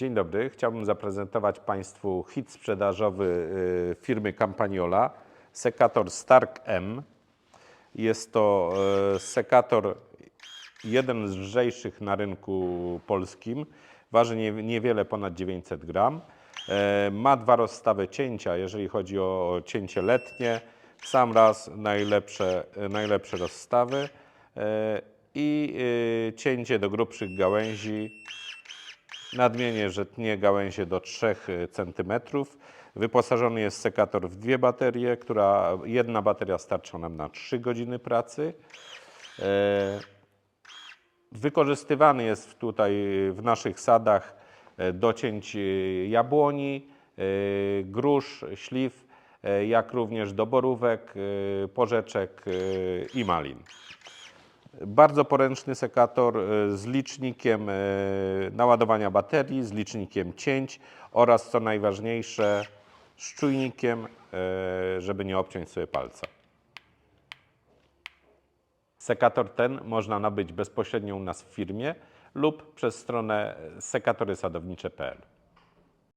Dzień dobry. Chciałbym zaprezentować Państwu hit sprzedażowy y, firmy Campagnola, sekator Stark M. Jest to y, sekator jeden z lżejszych na rynku polskim. Waży nie, niewiele ponad 900 gram. E, Ma dwa rozstawy cięcia, jeżeli chodzi o cięcie letnie. W sam raz najlepsze, najlepsze rozstawy i y, cięcie do grubszych gałęzi Nadmienię, że tnie gałęzie do 3 cm. Wyposażony jest sekator w dwie baterie, która jedna bateria starcza nam na 3 godziny pracy. E, Wykorzystywany jest tutaj w naszych sadach e, do cięć e, jabłoni, e, grusz, śliw, jak również do borówek, porzeczek i malin. Bardzo poręczny sekator e, z licznikiem e, naładowania baterii, z licznikiem cięć oraz co najważniejsze z czujnikiem, e, żeby nie obciąć sobie palca. Sekator ten można nabyć bezpośrednio u nas w firmie lub przez stronę sekatorysadownicze.pl.